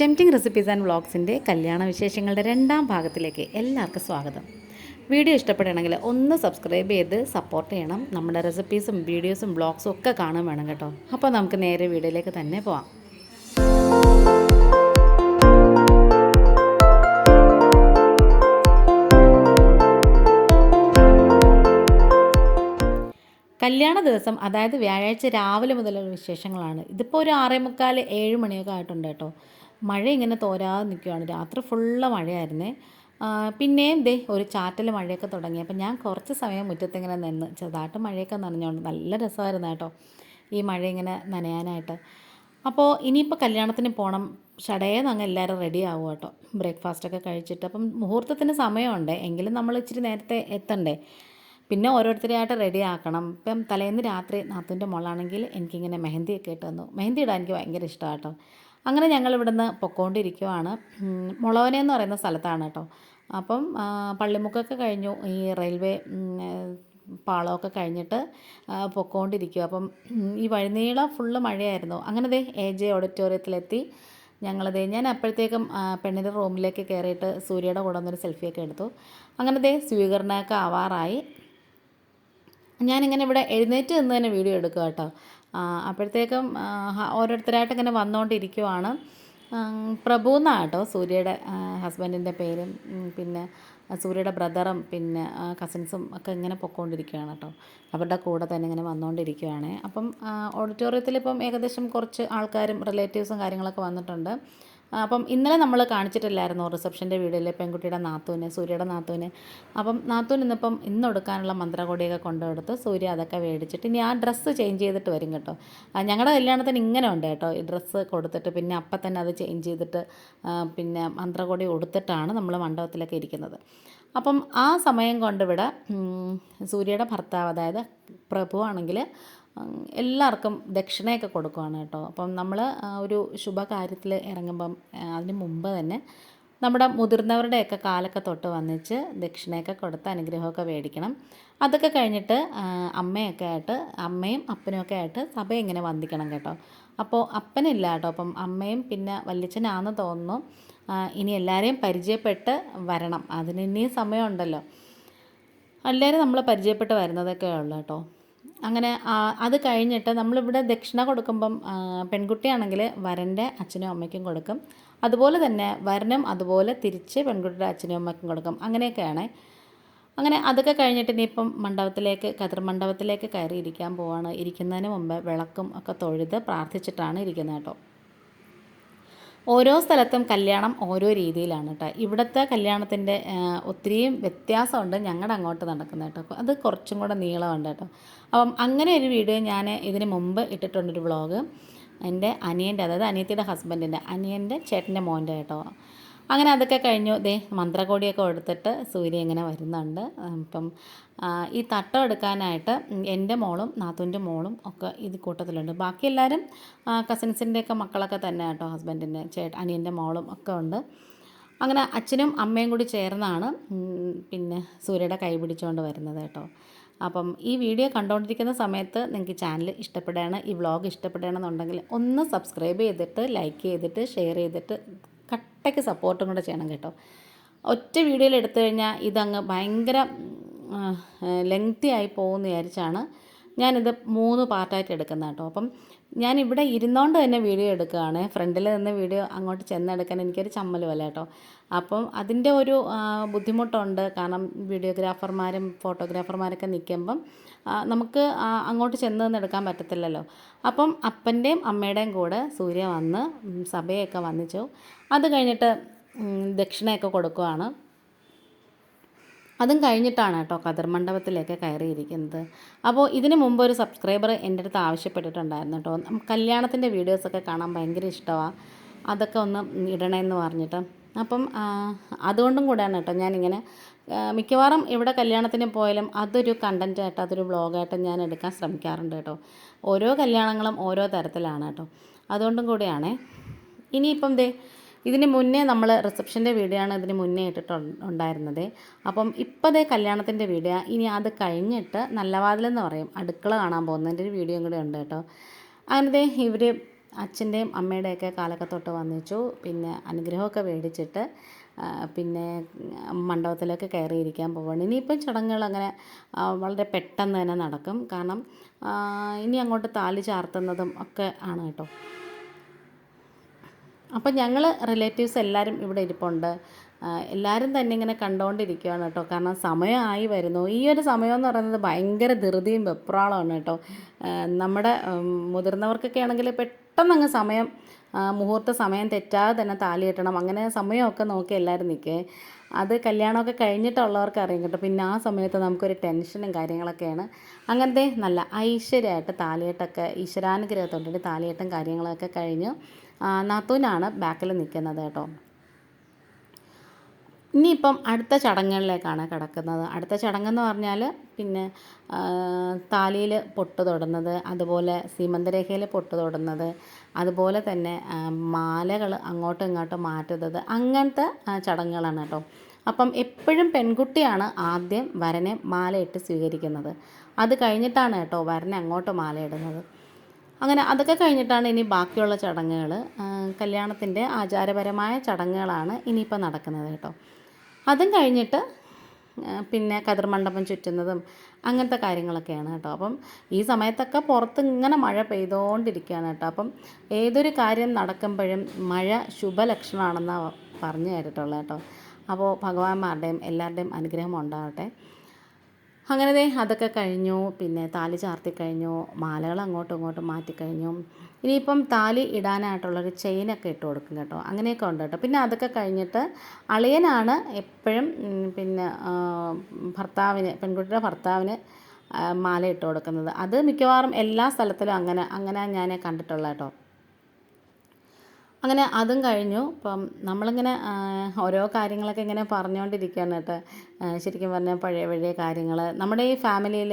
Tempting recipes and വ്ളോഗ്സിന്റെ കല്യാണ വിശേഷങ്ങളുടെ രണ്ടാം ഭാഗത്തിലേക്ക് എല്ലാവർക്കും സ്വാഗതം. വീഡിയോ ഇഷ്ടപ്പെടുകയാണെങ്കിൽ ഒന്ന് സബ്സ്ക്രൈബ് ചെയ്ത് സപ്പോർട്ട് ചെയ്യണം. നമ്മുടെ റെസിപ്പീസും വീഡിയോസും വ്ളോഗ്സും ഒക്കെ കാണാൻ വേണം കേട്ടോ. അപ്പോൾ നമുക്ക് നേരെ വീഡിയോയിലേക്ക് തന്നെ പോവാം. കല്യാണ ദിവസം അതായത് വ്യാഴാഴ്ച രാവിലെ മുതലുള്ള വിശേഷങ്ങളാണ്. ഇതിപ്പോൾ ഒരു ആറേ മുക്കാൽ ഏഴ് മണിയൊക്കെ ആയിട്ടുണ്ട് കേട്ടോ. മഴ ഇങ്ങനെ തോരാതെ നിൽക്കുകയാണ് രാത്രി ഫുള്ള് മഴയായിരുന്നേ. പിന്നെയും ദേ ഒരു ചാറ്റൽ മഴയൊക്കെ തുടങ്ങി. അപ്പം ഞാൻ കുറച്ച് സമയം മുറ്റത്തിങ്ങനെ നിന്ന് ചെറുതായിട്ട് മഴയൊക്കെ നനഞ്ഞുകൊണ്ട് നല്ല രസമായിരുന്നു കേട്ടോ ഈ മഴ ഇങ്ങനെ നനയാനായിട്ട്. അപ്പോൾ ഇനിയിപ്പോൾ കല്യാണത്തിന് പോകണം ഷടേന്ന് അങ്ങ് എല്ലാവരും റെഡി ആവും കേട്ടോ. ബ്രേക്ക്ഫാസ്റ്റൊക്കെ കഴിച്ചിട്ട്. അപ്പം മുഹൂർത്തത്തിന് സമയമുണ്ട്. എങ്കിലും നമ്മൾ ഇച്ചിരി നേരത്തെ എത്തണ്ടേ? പിന്നെ ഓരോരുത്തരെയായിട്ട് റെഡി ആക്കണം. ഇപ്പം തലേന്ന് രാത്രി നാത്തിന്റെ മോളാണെങ്കിൽ എനിക്കിങ്ങനെ മെഹന്തിയൊക്കെ ഇട്ട് തന്നു. മെഹന്തി ഇടാൻ എനിക്ക് ഭയങ്കര ഇഷ്ടമാണ് കേട്ടോ അങ്ങനെ ഞങ്ങൾ ഇവിടുന്ന് പൊക്കോണ്ടിരിക്കുവാണ് മുളവനെ എന്ന് പറയുന്ന സ്ഥലത്താണ് കേട്ടോ. അപ്പം പള്ളിമുക്കൊക്കെ കഴിഞ്ഞു. ഈ റെയിൽവേ പാളമൊക്കെ കഴിഞ്ഞിട്ട് പൊക്കോണ്ടിരിക്കുക അപ്പം ഈ വഴിനീളം ഫുള്ള് മഴയായിരുന്നു. അങ്ങനെ ദേ എ ജെ ഓഡിറ്റോറിയത്തിലെത്തി. ഞങ്ങളതേ ഞാൻ അപ്പോഴത്തേക്കും പെണ്ണിന്റെ റൂമിലേക്ക് കയറിയിട്ട് സൂര്യയുടെ കൂടെ ഒന്നൊരു സെൽഫിയൊക്കെ എടുത്തു. അങ്ങനെ ദേ സ്വീകരണമൊക്കെ ആവാറായി. ഞാനിങ്ങനെ ഇവിടെ എഴുന്നേറ്റ് നിന്ന് തന്നെ വീഡിയോ എടുക്കുക കേട്ടോ. അപ്പോഴത്തേക്കും ഓരോരുത്തരായിട്ട് ഇങ്ങനെ വന്നുകൊണ്ടിരിക്കുവാണ് പ്രഭു എന്നാണ് കേട്ടോ സൂര്യയുടെ ഹസ്ബൻഡിന്റെ പേരും പിന്നെ സൂര്യയുടെ ബ്രദറും പിന്നെ കസിൻസും ഒക്കെ ഇങ്ങനെ പൊക്കോണ്ടിരിക്കുകയാണ് കേട്ടോ. അവരുടെ കൂടെ തന്നെ ഇങ്ങനെ വന്നുകൊണ്ടിരിക്കുകയാണ് അപ്പം ഓഡിറ്റോറിയത്തിൽ ഇപ്പം ഏകദേശം കുറച്ച് ആൾക്കാരും റിലേറ്റീവ്സും കാര്യങ്ങളൊക്കെ വന്നിട്ടുണ്ട്. അപ്പം ഇന്നലെ നമ്മൾ കാണിച്ചിട്ടില്ലായിരുന്നു റിസപ്ഷന്റെ വീഡിയോയിൽ പെൺകുട്ടിയുടെ നാത്തൂന് സൂര്യയുടെ നാത്തൂന്. അപ്പം നാത്തൂൻ ഇന്നിപ്പം ഇന്ന് എടുക്കാനുള്ള മന്ത്രകോടിയൊക്കെ കൊണ്ടുകൊടുത്ത് സൂര്യ അതൊക്കെ മേടിച്ചിട്ട് ഇനി ആ ഡ്രസ്സ് ചേഞ്ച് ചെയ്തിട്ട് വരും കേട്ടോ. ഞങ്ങളുടെ കല്യാണത്തിന് ഇങ്ങനെ ഉണ്ട് കേട്ടോ. ഈ ഡ്രസ്സ് കൊടുത്തിട്ട് പിന്നെ അപ്പം തന്നെ അത് ചേഞ്ച് ചെയ്തിട്ട് പിന്നെ മന്ത്രകോടി കൊടുത്തിട്ടാണ് നമ്മൾ മണ്ഡപത്തിലൊക്കെ ഇരിക്കുന്നത്. അപ്പം ആ സമയം കൊണ്ടിവിടെ സൂര്യയുടെ ഭർത്താവ് അതായത് പ്രഭു ആണെങ്കിൽ ഉം, എല്ലാവർക്കും ദക്ഷിണയൊക്കെ കൊടുക്കുവാണ് കേട്ടോ. അപ്പം നമ്മൾ ഒരു ശുഭകാര്യത്തിൽ ഇറങ്ങുമ്പം അതിന് മുമ്പ് തന്നെ നമ്മുടെ മുതിർന്നവരുടെയൊക്കെ കാലൊക്കെ തൊട്ട് വന്നിച്ച് ദക്ഷിണയൊക്കെ കൊടുത്ത് അനുഗ്രഹമൊക്കെ മേടിക്കണം. അതൊക്കെ കഴിഞ്ഞിട്ട് അമ്മയൊക്കെ ആയിട്ട് അമ്മയും അപ്പനും ഒക്കെ ആയിട്ട് സഭ ഇങ്ങനെ വന്ദിക്കണം കേട്ടോ. അപ്പോൾ അപ്പനില്ല കേട്ടോ. അപ്പം അമ്മയും പിന്നെ വല്യച്ഛനാണെന്ന് തോന്നുന്നു. ഇനി എല്ലാവരെയും പരിചയപ്പെട്ട് വരണം. അതിന് ഇനിയും സമയമുണ്ടല്ലോ. എല്ലാവരും നമ്മൾ പരിചയപ്പെട്ട് വരുന്നതൊക്കെ ഉള്ളു കേട്ടോ. അങ്ങനെ അത് കഴിഞ്ഞിട്ട് നമ്മളിവിടെ ദക്ഷിണ കൊടുക്കുമ്പം പെൺകുട്ടിയാണെങ്കിൽ വരന്റെ അച്ഛനും അമ്മയ്ക്കും കൊടുക്കും. അതുപോലെ തന്നെ വരനും അതുപോലെ തിരിച്ച് പെൺകുട്ടിയുടെ അച്ഛനും അമ്മയ്ക്കും കൊടുക്കും. അങ്ങനെയൊക്കെയാണ്. അങ്ങനെ അതൊക്കെ കഴിഞ്ഞിട്ട് ഇനിയിപ്പം മണ്ഡപത്തിലേക്ക് കതിർ മണ്ഡപത്തിലേക്ക് കയറി ഇരിക്കാൻ പോവാണ്. ഇരിക്കുന്നതിന് മുമ്പ് വിളക്കും ഒക്കെ തൊഴുത് പ്രാർത്ഥിച്ചിട്ടാണ് ഇരിക്കുന്നത് കേട്ടോ. ഓരോ സ്ഥലത്തും കല്യാണം ഓരോ രീതിയിലാണ് കേട്ടോ ഇവിടുത്തെ കല്യാണത്തിന്റെ ഒത്തിരിയും വ്യത്യാസമുണ്ട് ഞങ്ങളുടെ അങ്ങോട്ട് നടക്കുന്നത് കേട്ടോ. അത് കുറച്ചും കൂടെ നീളമുണ്ട് കേട്ടോ. അപ്പം അങ്ങനെ ഒരു വീഡിയോ ഞാൻ ഇതിന് മുമ്പ് ഇട്ടിട്ടുണ്ടൊരു വ്ളോഗ്. എന്റെ അനിയന്റെ അതായത് അനിയത്തിയുടെ ഹസ്ബൻഡിന്റെ അനിയന്റെ ചേട്ടന്റെ മോന്റെ കേട്ടോ. അങ്ങനെ അതൊക്കെ കഴിഞ്ഞു. ദേ മന്ത്രകോടിയൊക്കെ എടുത്തിട്ട് സൂര്യ ഇങ്ങനെ വരുന്നുണ്ട്. അപ്പം ഈ തട്ടം എടുക്കാനായിട്ട് എന്റെ മോളും നാത്തൂന്റെ മോളും ഒക്കെ ഇത് കൂട്ടത്തിലുണ്ട്. ബാക്കി എല്ലാവരും കസിൻസിന്റെ ഒക്കെ മക്കളൊക്കെ തന്നെ കേട്ടോ ഹസ്ബൻഡിന്റെ ചേട്ട അനിയന്റെ മോളും ഒക്കെ ഉണ്ട്. അങ്ങനെ അച്ഛനും അമ്മയും കൂടി ചേർന്നാണ് പിന്നെ സൂര്യയുടെ കൈ പിടിച്ചുകൊണ്ട് വരുന്നത് കേട്ടോ. അപ്പം ഈ വീഡിയോ കണ്ടുകൊണ്ടിരിക്കുന്ന സമയത്ത് നിങ്ങൾക്ക് ചാനൽ ഇഷ്ടപ്പെടുകയാണ് ഈ വ്ളോഗ് ഇഷ്ടപ്പെടുകയാണെന്നുണ്ടെങ്കിൽ ഒന്ന് സബ്സ്ക്രൈബ് ചെയ്തിട്ട് ലൈക്ക് ചെയ്തിട്ട് ഷെയർ ചെയ്തിട്ട് കട്ടയ്ക്ക് സപ്പോർട്ടും കൂടെ ചെയ്യണം കേട്ടോ. ഒറ്റ വീഡിയോയിൽ എടുത്തു കഴിഞ്ഞാൽ ഇതങ്ങ് ഭയങ്കര ലെങ്തി ആയി പോകുമെന്ന് വിചാരിച്ചാണ് ഞാനിത് മൂന്ന് പാർട്ടായിട്ട് എടുക്കുന്നത് കേട്ടോ. അപ്പം ഞാൻ ഇവിടെ ഇരുന്നോണ്ട് തന്നെ വീഡിയോ എടുക്കുകയാണ്. ഫ്രണ്ടിൽ നിന്ന് വീഡിയോ അങ്ങോട്ട് ചെന്നെടുക്കാൻ എനിക്കൊരു ചമ്മൽ പോലെ കേട്ടോ. അപ്പം അതിന്റെ ഒരു ബുദ്ധിമുട്ടുണ്ട്. കാരണം വീഡിയോഗ്രാഫർമാരും ഫോട്ടോഗ്രാഫർമാരൊക്കെ നിൽക്കുമ്പം നമുക്ക് അങ്ങോട്ട് ചെന്ന് നിന്ന് എടുക്കാൻ പറ്റത്തില്ലല്ലോ. അപ്പം അപ്പന്റെയും അമ്മയുടെയും കൂടെ സൂര്യ വന്ന് സഭയൊക്കെ വന്നിച്ചു. അത് കഴിഞ്ഞിട്ട് ദക്ഷിണയൊക്കെ കൊടുക്കുവാണ്. അതും കഴിഞ്ഞിട്ടാണ് കേട്ടോ കതിർ മണ്ഡപത്തിലേക്ക് കയറിയിരിക്കുന്നത്. അപ്പോൾ ഇതിന് മുമ്പ് ഒരു സബ്സ്ക്രൈബർ എന്റെ അടുത്ത് ആവശ്യപ്പെട്ടിട്ടുണ്ടായിരുന്നു കേട്ടോ. കല്യാണത്തിന്റെ വീഡിയോസൊക്കെ കാണാൻ ഭയങ്കര ഇഷ്ടമാണ് അതൊക്കെ ഒന്ന് ഇടണമെന്ന് പറഞ്ഞിട്ട്. അപ്പം അതുകൊണ്ടും കൂടെയാണ് കേട്ടോ ഞാനിങ്ങനെ മിക്കവാറും ഇവിടെ കല്യാണത്തിന് പോയാലും അതൊരു കണ്ടന്റായിട്ട് അതൊരു വ്ളോഗായിട്ട് ഞാൻ എടുക്കാൻ ശ്രമിക്കാറുണ്ട് കേട്ടോ. ഓരോ കല്യാണങ്ങളും ഓരോ തരത്തിലാണ് കേട്ടോ. അതുകൊണ്ടും കൂടെയാണേ. ഇനിയിപ്പം ദേ ഇതിന് മുന്നേ നമ്മൾ റിസപ്ഷന്റെ വീഡിയോ ആണ് ഇതിന് മുന്നേ ഇട്ടിട്ടുണ്ടായിരുന്നത് അപ്പം ഇപ്പോൾ ദേ കല്യാണത്തിന്റെ വീഡിയോ ഇനി അത് കഴിഞ്ഞിട്ട് നല്ലവാതിലെന്ന് പറയും. അടുക്കള കാണാൻ പോകുന്നതിന്റെ ഒരു വീഡിയോ കൂടെ ഉണ്ട് കേട്ടോ. അങ്ങനത്തെ ഇവർ അച്ഛന്റെയും അമ്മയുടെയൊക്കെ കാലൊക്കെ തൊട്ട് വന്നിച്ചു. പിന്നെ അനുഗ്രഹമൊക്കെ മേടിച്ചിട്ട് പിന്നെ മണ്ഡപത്തിലേക്ക് കയറിയിരിക്കാൻ പോവുകയാണ് ഇനിയിപ്പം ചടങ്ങുകൾ അങ്ങനെ വളരെ പെട്ടെന്ന് തന്നെ നടക്കും. കാരണം ഇനി അങ്ങോട്ട് താലി ചാർത്തുന്നതും ഒക്കെ ആണ് കേട്ടോ. അപ്പം ഞങ്ങൾ റിലേറ്റീവ്സ് എല്ലാവരും ഇവിടെ ഇരിപ്പുണ്ട്. എല്ലാവരും തന്നെ ഇങ്ങനെ കണ്ടുകൊണ്ടിരിക്കുകയാണ് കേട്ടോ. കാരണം സമയമായി വരുന്നു. ഈ ഒരു സമയം എന്ന് പറയുന്നത് ഭയങ്കര ധൃതിയും വെപ്രാളമാണ് കേട്ടോ. നമ്മുടെ മുതിർന്നവർക്കൊക്കെ ആണെങ്കിൽ പെട്ടെന്ന് അങ്ങ് സമയം മുഹൂർത്ത സമയം തെറ്റാതെ തന്നെ താലി കെട്ടണം. അങ്ങനെ സമയമൊക്കെ നോക്കി എല്ലാവരും നിൽക്കേ. അത് കല്യാണമൊക്കെ കഴിഞ്ഞിട്ടുള്ളവർക്ക് അറിയാം കേട്ടോ. പിന്നെ ആ സമയത്ത് നമുക്കൊരു ടെൻഷനും കാര്യങ്ങളൊക്കെയാണ്. അങ്ങനത്തെ നല്ല ഐശ്വര്യമായിട്ട് താലിയേട്ടൊക്കെ ഈശ്വരാനുഗ്രഹത്തോടെ താലിയേട്ടും കാര്യങ്ങളൊക്കെ കഴിഞ്ഞു. നാത്തൂനാണ് ബാക്കിൽ നിൽക്കുന്നത് കേട്ടോ. ഇനിയിപ്പം അടുത്ത ചടങ്ങുകളിലേക്കാണ് കിടക്കുന്നത്. അടുത്ത ചടങ്ങെന്ന് പറഞ്ഞാൽ പിന്നെ താലിയിൽ പൊട്ട് തൊടുന്നത് അതുപോലെ സീമന്തരേഖയിൽ പൊട്ട് തൊടുന്നത് അതുപോലെ തന്നെ മാലകൾ അങ്ങോട്ടും ഇങ്ങോട്ടും മാറ്റുന്നത് അങ്ങനത്തെ ചടങ്ങുകളാണ് കേട്ടോ. അപ്പം എപ്പോഴും പെൺകുട്ടിയാണ് ആദ്യം വരനെ മാലയിട്ട് സ്വീകരിക്കുന്നത്. അത് കഴിഞ്ഞിട്ടാണ് കേട്ടോ വരനെ അങ്ങോട്ട് മാലയിടുന്നത്. അങ്ങനെ അതൊക്കെ കഴിഞ്ഞിട്ടാണ് ഇനി ബാക്കിയുള്ള ചടങ്ങുകൾ. കല്യാണത്തിന്റെ ആചാരപരമായ ചടങ്ങുകളാണ് ഇനിയിപ്പോൾ നടക്കുന്നത് കേട്ടോ. അതും കഴിഞ്ഞിട്ട് പിന്നെ കതിർമണ്ഡപം ചുറ്റുന്നതും അങ്ങനത്തെ കാര്യങ്ങളൊക്കെയാണ് കേട്ടോ. അപ്പം ഈ സമയത്തൊക്കെ പുറത്ത് ഇങ്ങനെ മഴ പെയ്തുകൊണ്ടിരിക്കുകയാണ് കേട്ടോ. അപ്പം ഏതൊരു കാര്യം നടക്കുമ്പോഴും മഴ ശുഭലക്ഷണമാണെന്നാണ് പറഞ്ഞു കേട്ടിട്ടുള്ളത് കേട്ടോ. അപ്പോൾ ഭഗവാന്മാരുടെയും എല്ലാവരുടെയും അനുഗ്രഹം ഉണ്ടാവട്ടെ അങ്ങനെ അതൊക്കെ കഴിഞ്ഞു. പിന്നെ താലി ചാർത്തി കഴിഞ്ഞു. മാലകൾ അങ്ങോട്ടും ഇങ്ങോട്ടും മാറ്റിക്കഴിഞ്ഞു ഇനിയിപ്പം താലി ഇടാനായിട്ടുള്ളൊരു ചെയിനൊക്കെ ഇട്ട് കൊടുക്കും കേട്ടോ. അങ്ങനെയൊക്കെ ഉണ്ട് കേട്ടോ. പിന്നെ അതൊക്കെ കഴിഞ്ഞിട്ട് അളിയനാണ് എപ്പോഴും പിന്നെ ഭർത്താവിന് പെൺകുട്ടിയുടെ ഭർത്താവിന് മാല ഇട്ട് കൊടുക്കുന്നത്. അത് മിക്കവാറും എല്ലാ സ്ഥലത്തിലും അങ്ങനെ അങ്ങനെ ഞാൻ കണ്ടിട്ടുള്ളത് കേട്ടോ. അങ്ങനെ അതും കഴിഞ്ഞു. ഇപ്പം നമ്മളിങ്ങനെ ഓരോ കാര്യങ്ങളൊക്കെ ഇങ്ങനെ പറഞ്ഞുകൊണ്ടിരിക്കുകയാണ് കേട്ടോ. ശരിക്കും പറഞ്ഞാൽ പഴയ പഴയ കാര്യങ്ങൾ നമ്മുടെ ഈ ഫാമിലിയിൽ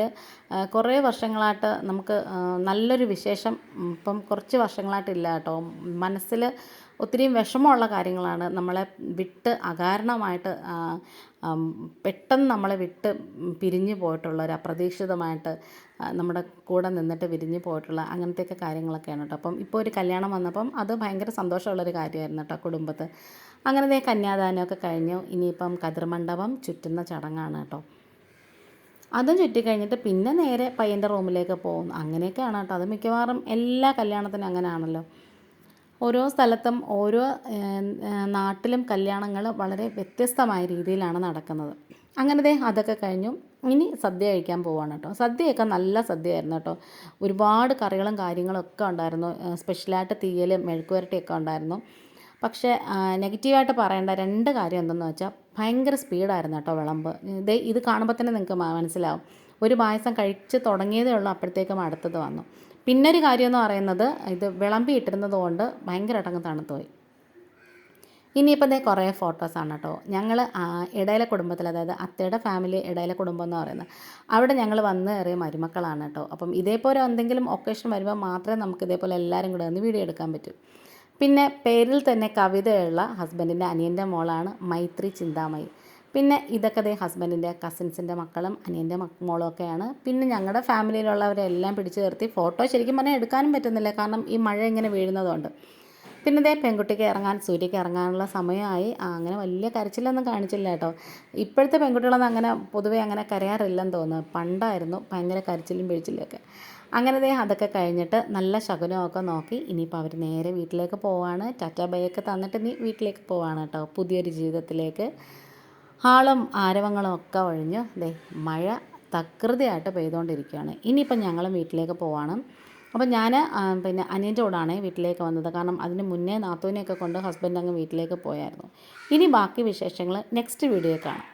കുറേ വർഷങ്ങളായിട്ട് നമുക്ക് നല്ലൊരു വിശേഷം ഇപ്പം കുറച്ച് വർഷങ്ങളായിട്ടില്ല കേട്ടോ. മനസ്സിൽ ഒത്തിരിയും വിഷമമുള്ള കാര്യങ്ങളാണ്. നമ്മളെ വിട്ട് അകാരണമായിട്ട് പെട്ടെന്ന് നമ്മളെ വിട്ട് പിരിഞ്ഞു പോയിട്ടുള്ള ഒരു അപ്രതീക്ഷിതമായിട്ട് നമ്മുടെ കൂടെ നിന്നിട്ട് വിരിഞ്ഞു പോയിട്ടുള്ള അങ്ങനത്തെയൊക്കെ കാര്യങ്ങളൊക്കെയാണ് കേട്ടോ. അപ്പം ഇപ്പോൾ ഒരു കല്യാണം വന്നപ്പം അത് ഭയങ്കര സന്തോഷമുള്ളൊരു കാര്യമായിരുന്നു കേട്ടോ കുടുംബത്ത്. അങ്ങനത്തെ കന്യാദാനമൊക്കെ കഴിഞ്ഞു. ഇനിയിപ്പം കതിർമണ്ഡപം ചുറ്റുന്ന ചടങ്ങാണ് കേട്ടോ. അതും ചുറ്റിക്കഴിഞ്ഞിട്ട് പിന്നെ നേരെ പയ്യന്റെ റൂമിലേക്ക് പോകുന്നു. അങ്ങനെയൊക്കെയാണ് കേട്ടോ. അത് മിക്കവാറും എല്ലാ കല്യാണത്തിനും അങ്ങനെയാണല്ലോ ഓരോ സ്ഥലത്തും ഓരോ നാട്ടിലും കല്യാണങ്ങൾ വളരെ വ്യത്യസ്തമായ രീതിയിലാണ് നടക്കുന്നത്. അങ്ങനത്തെ അതൊക്കെ കഴിഞ്ഞു. ഇനി സദ്യ കഴിക്കാൻ പോവാണ് കേട്ടോ സദ്യയൊക്കെ നല്ല സദ്യ ആയിരുന്നു കേട്ടോ ഒരുപാട് കറികളും കാര്യങ്ങളും ഒക്കെ ഉണ്ടായിരുന്നു സ്പെഷ്യലായിട്ട് തീയൽ മെഴുക്കുവരട്ടിയൊക്കെ ഉണ്ടായിരുന്നു. പക്ഷേ നെഗറ്റീവായിട്ട് പറയേണ്ട രണ്ട് കാര്യം എന്തെന്ന് വെച്ചാൽ ഭയങ്കര സ്പീഡായിരുന്നു കേട്ടോ വിളമ്പ്. ഇത് ഇത് കാണുമ്പോൾ തന്നെ നിങ്ങൾക്ക് മനസ്സിലാവും. ഒരു പായസം കഴിച്ച് തുടങ്ങിയതേ ഉള്ളൂ അപ്പോഴത്തേക്കും അടുത്തത് വന്നു. പിന്നെ ഒരു കാര്യം എന്ന് പറയുന്നത് ഇത് വിളമ്പി ഇട്ടിരുന്നത് കൊണ്ട് ഭയങ്കരമായിട്ട് അങ്ങ് തണുത്തുപോയി. ഇനിയിപ്പോൾ ദേ കുറേ ഫോട്ടോസാണ് കേട്ടോ. ഞങ്ങൾ ഇടയിലെ കുടുംബത്തിൽ അതായത് അത്തയുടെ ഫാമിലി ഇടയിലെ കുടുംബം എന്ന് പറയുന്നത്. അവിടെ ഞങ്ങൾ വന്ന് കയറിയ മരുമക്കളാണ് കേട്ടോ. അപ്പം ഇതേപോലെ എന്തെങ്കിലും ഒക്കേഷൻ വരുമ്പോൾ മാത്രമേ നമുക്ക് ഇതേപോലെ എല്ലാവരും കൂടെ ഒന്ന് വീഡിയോ എടുക്കാൻ പറ്റൂ. പിന്നെ പേരിൽ തന്നെ കവിതയുള്ള ഹസ്ബൻഡിന്റെ അനിയന്റെ മോളാണ് മൈത്രി ചിന്താമയി. പിന്നെ ഇതൊക്കെ ദേ ഹസ്ബൻഡിന്റെ കസിൻസിന്റെ മക്കളും അനിയന്റെ മോളൊക്കെയാണ് പിന്നെ ഞങ്ങളുടെ ഫാമിലിയിലുള്ളവരെല്ലാം പിടിച്ചു നിർത്തി ഫോട്ടോ ശരിക്കും പറഞ്ഞാൽ എടുക്കാനും പറ്റുന്നില്ല. കാരണം ഈ മഴ ഇങ്ങനെ വീഴുന്നതുകൊണ്ട്. പിന്നെ ഇതേ പെൺകുട്ടിക്ക് ഇറങ്ങാൻ സൂര്യക്ക് ഇറങ്ങാനുള്ള സമയമായി. അങ്ങനെ വലിയ കരച്ചിലൊന്നും കാണിച്ചില്ല കേട്ടോ. ഇപ്പോഴത്തെ പെൺകുട്ടികളൊന്നും അങ്ങനെ പൊതുവേ അങ്ങനെ കരയാറില്ലെന്ന് തോന്നുന്നു. പണ്ടായിരുന്നു ഭയങ്കര കരച്ചിലും പിഴിച്ചിലൊക്കെ അങ്ങനെ ദേ അതൊക്കെ കഴിഞ്ഞിട്ട് നല്ല ശകുനമൊക്കെ നോക്കി. ഇനിയിപ്പോൾ അവർ നേരെ വീട്ടിലേക്ക് പോവാണ്. ടാറ്റാ ബൈ ഒക്കെ തന്നിട്ട് നീ വീട്ടിലേക്ക് പോവാണ് കേട്ടോ. പുതിയൊരു ജീവിതത്തിലേക്ക്. ആളും ആരവങ്ങളും ഒക്കെ ഒഴിഞ്ഞ് ദേ മഴ തകൃതിയായിട്ട് പെയ്തുകൊണ്ടിരിക്കുകയാണ് ഇനിയിപ്പം ഞങ്ങളും വീട്ടിലേക്ക് പോവാണ്. അപ്പം ഞാൻ പിന്നെ അനിയന്റെ കൂടാണ് വീട്ടിലേക്ക് വന്നത്. കാരണം അതിന് മുന്നേ നാത്തൂനെയൊക്കെ കൊണ്ട് ഹസ്ബൻഡ് അങ്ങ് വീട്ടിലേക്ക് പോയായിരുന്നു. ഇനി ബാക്കി വിശേഷങ്ങൾ നെക്സ്റ്റ് വീഡിയോ കാണാം.